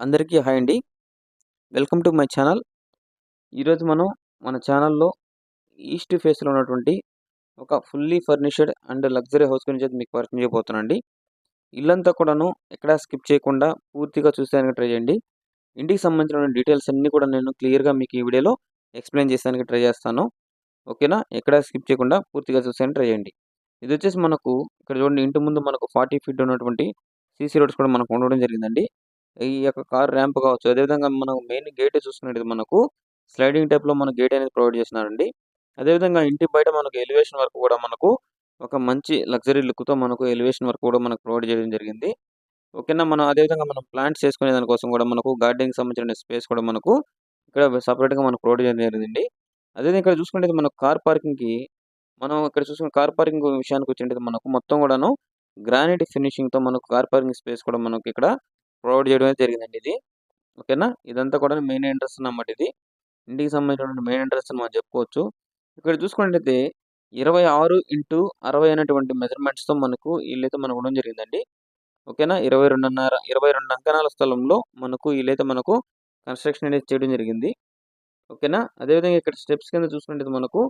అందరికీ హాయ్ అండి. Welcome to my channel. ఈరోజు మనం మన ఛానల్లో ఈస్ట్ ఫేస్లో ఉన్నటువంటి ఒక fully furnished and luxury house గురించి అయితే మీకు పరిచయం చేయబోతున్నానండి. ఇల్లంతా కూడాను ఎక్కడా స్కిప్ చేయకుండా పూర్తిగా చూసేదానికి ట్రై చేయండి. ఇంటికి సంబంధించిన డీటెయిల్స్ అన్నీ కూడా నేను క్లియర్గా మీకు ఈ వీడియోలో ఎక్స్ప్లెయిన్ చేసేదానికి ట్రై చేస్తాను. ఓకేనా? ఎక్కడా స్కిప్ చేయకుండా పూర్తిగా చూసేదానికి ట్రై చేయండి. ఇది వచ్చేసి మనకు ఇక్కడ చూడండి ఇంటి ముందు మనకు ఫార్టీ ఫీట్ ఉన్నటువంటి సీసీ రోడ్స్ కూడా మనకు ఉండడం జరిగిందండి. ఈ యొక్క కార్ ర్యాంప్ కావచ్చు అదేవిధంగా మనం మెయిన్ గేట్ చూసుకున్నట్టు మనకు స్లైడింగ్ టైప్లో మన గేట్ అనేది ప్రొవైడ్ చేస్తున్నారండి. అదేవిధంగా ఇంటి బయట మనకు ఎలివేషన్ వరకు కూడా మనకు ఒక మంచి లగ్జరీ లుక్తో మనకు ఎలివేషన్ వరకు కూడా మనకు ప్రొవైడ్ చేయడం జరిగింది. ఓకేనా? మనం అదేవిధంగా మనం ప్లాంట్స్ చేసుకునే దానికోసం కూడా మనకు గార్డెన్కి సంబంధించిన స్పేస్ కూడా మనకు ఇక్కడ సపరేట్గా మనకు ప్రొవైడ్ చేయడం జరిగింది అదేవిధంగా ఇక్కడ చూసుకుంటే మనకు కార్ పార్కింగ్కి మనం ఇక్కడ చూసుకున్న కార్ పార్కింగ్ విషయానికి వచ్చినట్టు మనకు మొత్తం కూడాను గ్రానైట్ ఫినిషింగ్తో మనకు కార్ పార్కింగ్ స్పేస్ కూడా మనకు ఇక్కడ ప్రొవైడ్ చేయడం జరిగిందండి ఇది. ఓకేనా? ఇదంతా కూడా మెయిన్ ఎంట్రన్స్ అన్నమాట ఇది. ఇంటికి సంబంధించిన మెయిన్ ఎంట్రన్స్ అని మనం చెప్పుకోవచ్చు. ఇక్కడ చూసుకున్నట్టయితే ఇరవై ఆరు ఇంటూ అరవై అనేటువంటి మెజర్మెంట్స్తో మనకు ఇల్లైతే మనకు ఉండడం జరిగిందండి. ఓకేనా? ఇరవై రెండున్నర ఇరవై రెండు అంకణాల స్థలంలో మనకు ఇల్లైతే మనకు కన్స్ట్రక్షన్ అనేది చేయడం జరిగింది. ఓకేనా? అదేవిధంగా ఇక్కడ స్టెప్స్ కింద చూసుకుంటే మనకు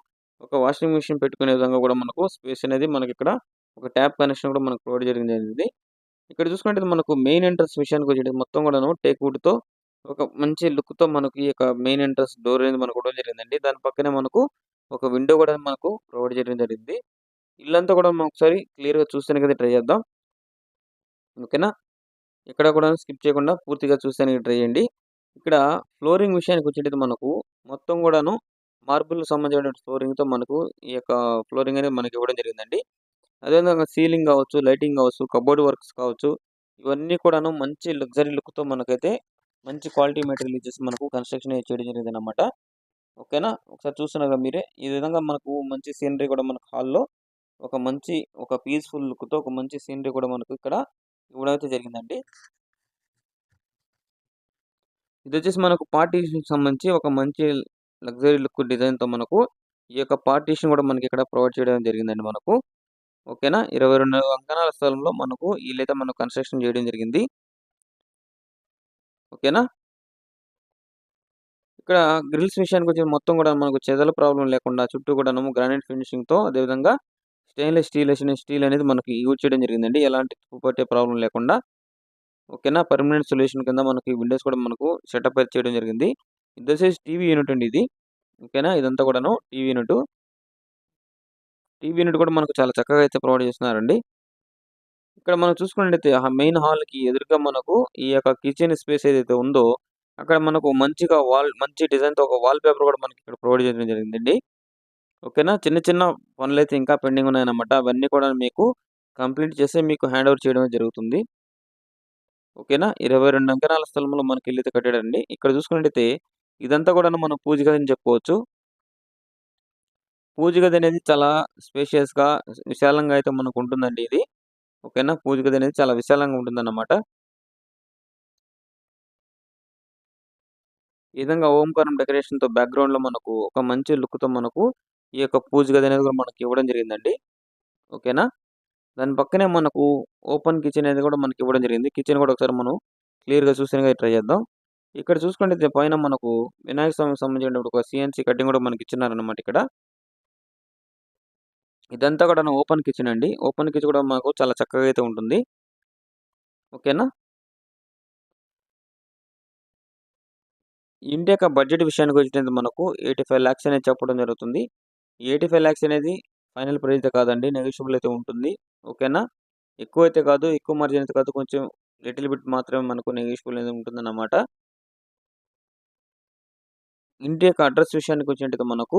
ఒక వాషింగ్ మిషన్ పెట్టుకునే విధంగా కూడా మనకు స్పేస్ అనేది మనకి ఇక్కడ ఒక ట్యాప్ కనెక్షన్ కూడా మనకు ప్రొవైడ్ జరిగింది. ఇక్కడ చూసుకుంటే మనకు మెయిన్ ఎంట్రన్స్ విషయానికి వచ్చి మొత్తం కూడాను టేక్ వుడ్తో ఒక మంచి లుక్తో మనకు ఈ యొక్క మెయిన్ ఎంట్రన్స్ డోర్ అనేది మనకు కూడా జరిగిందండి. దాని పక్కనే మనకు ఒక విండో కూడా మనకు ప్రొవైడ్ చేయడం జరిగింది. ఇల్లంతా కూడా మనం ఒకసారి క్లియర్గా చూస్తేనే కదా ట్రై చేద్దాం. ఓకేనా ఇక్కడ కూడా స్కిప్ చేయకుండా పూర్తిగా చూస్తేనే ట్రై చేయండి. ఇక్కడ ఫ్లోరింగ్ విషయానికి వచ్చేది మనకు మొత్తం కూడాను మార్బుల్ సంబంధించిన ఫ్లోరింగ్తో మనకు ఈ యొక్క ఫ్లోరింగ్ అనేది మనకి ఇవ్వడం జరిగిందండి. అదేవిధంగా సీలింగ్ కావచ్చు లైటింగ్ కావచ్చు కబోర్డ్ వర్క్స్ కావచ్చు ఇవన్నీ కూడాను మంచి లగ్జరీ లుక్తో మనకైతే మంచి క్వాలిటీ మెటీరియల్ ఇచ్చేసి మనకు కన్స్ట్రక్షన్ చేయడం జరిగింది అనమాట ఓకేనా? ఒకసారి చూస్తున్నారు మీరే? ఈ విధంగా మనకు మంచి సీనరీ కూడా మనకు హాల్లో ఒక మంచి ఒక పీస్ఫుల్ లుక్తో ఒక మంచి సీనరీ కూడా మనకు ఇక్కడ ఇవ్వడం అయితే జరిగిందండి. ఇది వచ్చేసి మనకు పార్టీషన్ సంబంధించి ఒక మంచి లగ్జరీ లుక్ డిజైన్తో మనకు ఈ యొక్క పార్టీషన్ కూడా మనకి ఇక్కడ ప్రొవైడ్ చేయడం జరిగిందండి మనకు. ఓకేనా? ఇరవై రెండు అంకణాల స్థలంలో మనకు వీళ్ళైతే మనకు కన్స్ట్రక్షన్ చేయడం జరిగింది. ఓకేనా? ఇక్కడ గ్రిల్స్ విషయానికి వచ్చి మొత్తం కూడా మనకు చెదల ప్రాబ్లం లేకుండా చుట్టూ కూడా గ్రానైట్ ఫినిషింగ్తో అదేవిధంగా స్టెయిన్లెస్ స్టీల్ స్టీల్ అనేది మనకి యూజ్ చేయడం జరిగిందండి. ఎలాంటి పట్టే ప్రాబ్లం లేకుండా. ఓకేనా? పర్మనెంట్ సొల్యూషన్ కింద మనకి విండోస్ కూడా మనకు సెటప్ చేయడం జరిగింది. ఇది సైజ్ టీవీ యూనిట్ అండి ఇది. ఓకేనా? ఇదంతా కూడాను టీవీ యూనిట్ టీవీ యూనిట్ కూడా మనకు చాలా చక్కగా అయితే ప్రొవైడ్ చేస్తున్నారండి. ఇక్కడ మనం చూసుకున్నట్టయితే మెయిన్ హాల్కి ఎదురుగా మనకు ఈ యొక్క కిచెన్ స్పేస్ ఏదైతే ఉందో అక్కడ మనకు మంచిగా వాల్ మంచి డిజైన్తో ఒక వాల్ పేపర్ కూడా మనకి ఇక్కడ ప్రొవైడ్ చేయడం జరిగిందండి. ఓకేనా? చిన్న చిన్న పనులు అయితే ఇంకా పెండింగ్ ఉన్నాయన్నమాట. అవన్నీ కూడా మీకు కంప్లీట్ చేస్తే మీకు హ్యాండ్ ఓవర్ చేయడం జరుగుతుంది. ఓకేనా? ఇరవై రెండు అంకణాల స్థలంలో మనకి ఇల్లు అయితే కట్టాడండి. ఇక్కడ చూసుకున్నట్టయితే ఇదంతా కూడా మనం పూజ గది చెప్పుకోవచ్చు. పూజ గది అనేది చాలా స్పేషియస్గా విశాలంగా అయితే మనకు ఉంటుందండి ఇది. ఓకేనా? పూజ గది అనేది చాలా విశాలంగా ఉంటుందన్నమాట. ఈ విధంగా ఓంకారం డెకరేషన్తో బ్యాక్గ్రౌండ్లో మనకు ఒక మంచి లుక్తో మనకు ఈ యొక్క పూజ గది అనేది కూడా మనకి ఇవ్వడం జరిగిందండి. ఓకేనా? దాని పక్కనే మనకు ఓపెన్ కిచెన్ అనేది కూడా మనకి ఇవ్వడం జరిగింది. కిచెన్ కూడా ఒకసారి మనం క్లియర్గా చూసినగా ట్రై చేద్దాం. ఇక్కడ చూసుకుంటే పైన మనకు వినాయక స్వామికి సంబంధించిన ఒక సిఎన్సీ కటింగ్ కూడా మనకి ఇచ్చినారనమాట ఇక్కడ. ఇదంతా కూడా ఓపెన్ కిచెన్ అండి. ఓపెన్ కిచెన్ కూడా మాకు చాలా చక్కగా అయితే ఉంటుంది. ఓకేనా? ఇంటి యొక్క బడ్జెట్ విషయానికి వచ్చినది మనకు ఎయిటీ ఫైవ్ ల్యాక్స్ అనేది చెప్పడం జరుగుతుంది. ఎయిటీ ఫైవ్ ల్యాక్స్ అనేది ఫైనల్ ప్రైజ్ అయితే కాదండి. నెగోషియబుల్ అయితే ఉంటుంది. ఓకేనా? ఎక్కువ అయితే కాదు. ఎక్కువ మార్జిన్ అయితే కాదు. కొంచెం లిటిల్ బిట్ మాత్రమే మనకు నెగోషియబుల్ అనేది ఉంటుందన్నమాట. ఇంటి యొక్క అడ్రస్ విషయానికి వచ్చినట్టుగా మనకు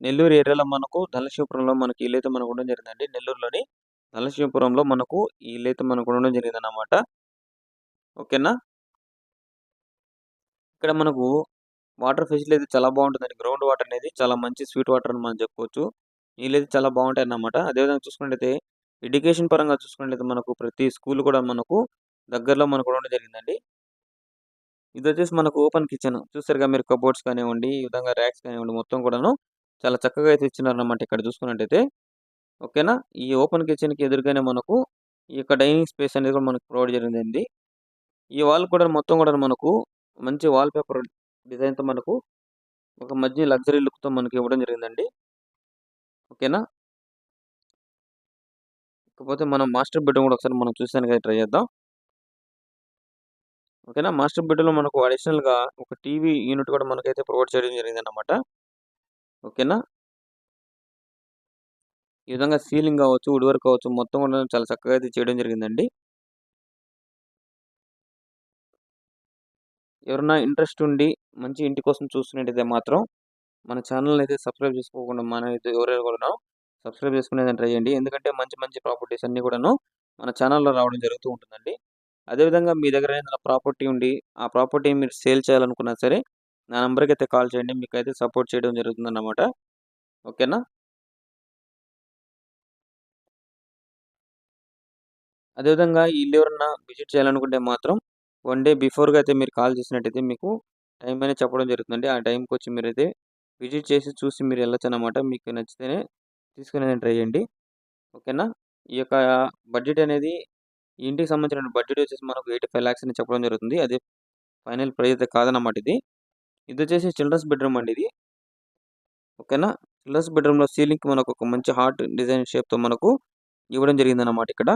నెల్లూరు ఏరియాలో మనకు ధనశివపురంలో మనకి ఇల్లైతే మనకు ఉండడం జరిగిందండి. నెల్లూరులోని ధనశివపురంలో మనకు ఈ ఇల్లైతే మనకు ఉండడం జరిగింది అన్నమాట ఓకేనా? ఇక్కడ మనకు వాటర్ ఫెసిలిటీ అయితే చాలా బాగుంటుందండి. గ్రౌండ్ వాటర్ అనేది చాలా మంచి స్వీట్ వాటర్ అని మనం చెప్పుకోవచ్చు. నీళ్ళైతే చాలా బాగుంటాయి అన్నమాట అదేవిధంగా చూసుకున్నట్లయితే ఎడ్యుకేషన్ పరంగా చూసుకున్నట్లయితే మనకు ప్రతి స్కూల్ కూడా మనకు దగ్గరలో మనకు ఉండడం జరిగిందండి. ఇది వచ్చేసి మనకు ఓపెన్ కిచెన్. చూసారుగా మీరు కబోర్డ్స్ కానివ్వండి ఈ విధంగా ర్యాక్స్ కానివ్వండి మొత్తం కూడాను చాలా చక్కగా అయితే ఇచ్చినారనమాట ఇక్కడ చూసుకున్నట్టయితే. ఓకేనా? ఈ ఓపెన్ కిచెన్కి ఎదురుగానే మనకు ఈ యొక్క డైనింగ్ స్పేస్ అనేది కూడా మనకు ప్రొవైడ్ జరిగింది ఈ వాల్ కూడా మొత్తం కూడా మనకు మంచి వాల్ పేపర్ డిజైన్తో మనకు ఒక మధ్య లగ్జరీ లుక్తో మనకి ఇవ్వడం జరిగిందండి. ఓకేనా? ఇకపోతే మనం మాస్టర్ బెడ్రూమ్ కూడా ఒకసారి మనం చూసానికి ట్రై చేద్దాం. ఓకేనా? మాస్టర్ బెడ్రూమ్లో మనకు అడిషనల్గా ఒక టీవీ యూనిట్ కూడా మనకైతే ప్రొవైడ్ చేయడం జరిగింది అన్నమాట ఓకేనా? ఈ విధంగా సీలింగ్ కావచ్చు వుడ్ వర్క్ కావచ్చు మొత్తం కూడా చాలా చక్కగా అయితే చేయడం జరిగిందండి. ఎవరన్నా ఇంట్రెస్ట్ ఉండి మంచి ఇంటి కోసం చూస్తున్నట్టయితే మాత్రం మన ఛానల్ని అయితే సబ్స్క్రైబ్ చేసుకోకుండా మన అయితే ఎవరైనా కూడా సబ్స్క్రైబ్ చేసుకునేది ట్రై చేయండి. ఎందుకంటే మంచి మంచి ప్రాపర్టీస్ అన్నీ కూడాను మన ఛానల్లో రావడం జరుగుతూ ఉంటుందండి. అదేవిధంగా మీ దగ్గర ఏదైనా ప్రాపర్టీ ఉండి ఆ ప్రాపర్టీ మీరు సేల్ చేయాలనుకున్నా సరే నా నెంబర్కి అయితే కాల్ చేయండి. మీకు అయితే సపోర్ట్ చేయడం జరుగుతుంది అన్నమాట ఓకేనా? అదేవిధంగా ఇల్లు ఎవరన్నా విజిట్ చేయాలనుకుంటే మాత్రం వన్ డే బిఫోర్గా అయితే మీరు కాల్ చేసినట్టయితే మీకు టైం అనేది చెప్పడం జరుగుతుంది ఆ టైంకి వచ్చి మీరైతే విజిట్ చేసి చూసి మీరు వెళ్ళొచ్చు అనమాట మీకు నచ్చితేనే తీసుకునే ట్రై చేయండి. ఓకేనా? ఈ యొక్క బడ్జెట్ అనేది ఇంటికి సంబంధించిన బడ్జెట్ వచ్చేసి మనకు ఎయిటీ ఫైవ్ ల్యాక్స్ అని చెప్పడం జరుగుతుంది. అది ఫైనల్ ప్రైస్ అయితే కాదన్నమాట ఇది. ఇది వచ్చేసి చిల్డ్రన్స్ బెడ్రూమ్ అండి ఇది. ఓకేనా? చిల్డ్రన్స్ బెడ్రూమ్లో సీలింగ్కి మనకు ఒక మంచి హార్ట్ డిజైన్ షేప్తో మనకు ఇవ్వడం జరిగిందన్నమాట ఇక్కడ.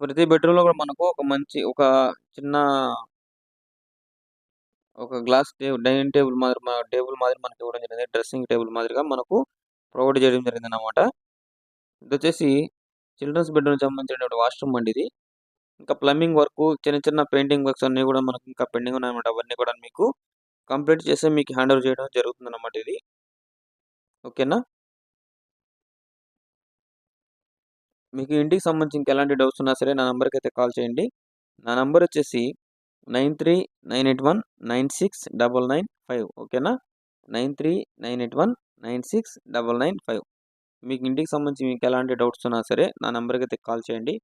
ప్రతి బెడ్రూమ్లో కూడా మనకు ఒక మంచి ఒక చిన్న ఒక గ్లాస్ టేబుల్ డైనింగ్ టేబుల్ మాదిరి టేబుల్ మాదిరి మనకి ఇవ్వడం జరిగింది. డ్రెస్సింగ్ టేబుల్ మాదిరిగా మనకు ప్రొవైడ్ చేయడం జరిగింది అనమాట ఇది వచ్చేసి చిల్డ్రన్స్ బెడ్రూమ్ సంబంధించిన వాష్రూమ్ అండి ఇది. ఇంకా ప్లంబింగ్ వర్క్ చిన్న చిన్న పెయింటింగ్ వర్క్స్ అన్నీ కూడా మనకు ఇంకా పెండింగ్ ఉన్నాయన్నమాట అవన్నీ కూడా మీకు కంప్లీట్ చేస్తే మీకు హ్యాండ్ ఓవర్ చేయడం జరుగుతుంది అన్నమాట ఇది. ఓకేనా? మీకు ఇంటికి సంబంధించి ఇంకా ఎలాంటి డౌట్స్ ఉన్నా సరే నా నెంబర్కి అయితే కాల్ చేయండి. నా నెంబర్ వచ్చేసి nine three nine eight one nine six double nine five. ఓకేనా? Nine three nine eight one nine six double nine five. మీకు ఇంటికి సంబంధించి మీకు ఎలాంటి డౌట్స్ ఉన్నా సరే నా నెంబర్కి అయితే కాల్ చేయండి.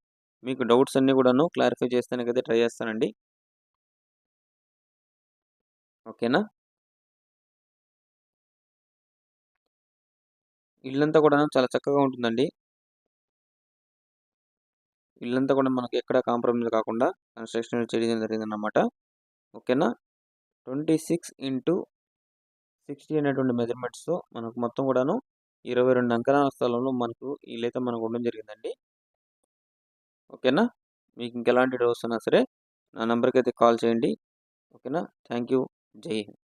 మీకు డౌట్స్ అన్నీ కూడాను క్లారిఫై చేస్తానికైతే ట్రై చేస్తానండి. ఓకేనా? ఇల్లంతా కూడా చాలా చక్కగా ఉంటుందండి. ఇల్లంతా కూడా మనకి ఎక్కడ కాంప్రమైజ్ కాకుండా కన్స్ట్రక్షన్ చేయడం జరిగిందన్నమాట. ఓకేనా? ట్వంటీ సిక్స్ ఇంటూ సిక్స్టీ అనేటువంటి మెజర్మెంట్స్తో మనకు మొత్తం కూడాను ఇరవై రెండు అంకణాల స్థలంలో మనకు ఇల్లైతే మనకు ఉండడం జరిగిందండి. ఓకేనా? మీకు ఇంకెలాంటి డౌట్స్ ఉన్నా సరే నా నెంబర్కి అయితే కాల్ చేయండి. ఓకేనా? థ్యాంక్ యూ జై హింద్.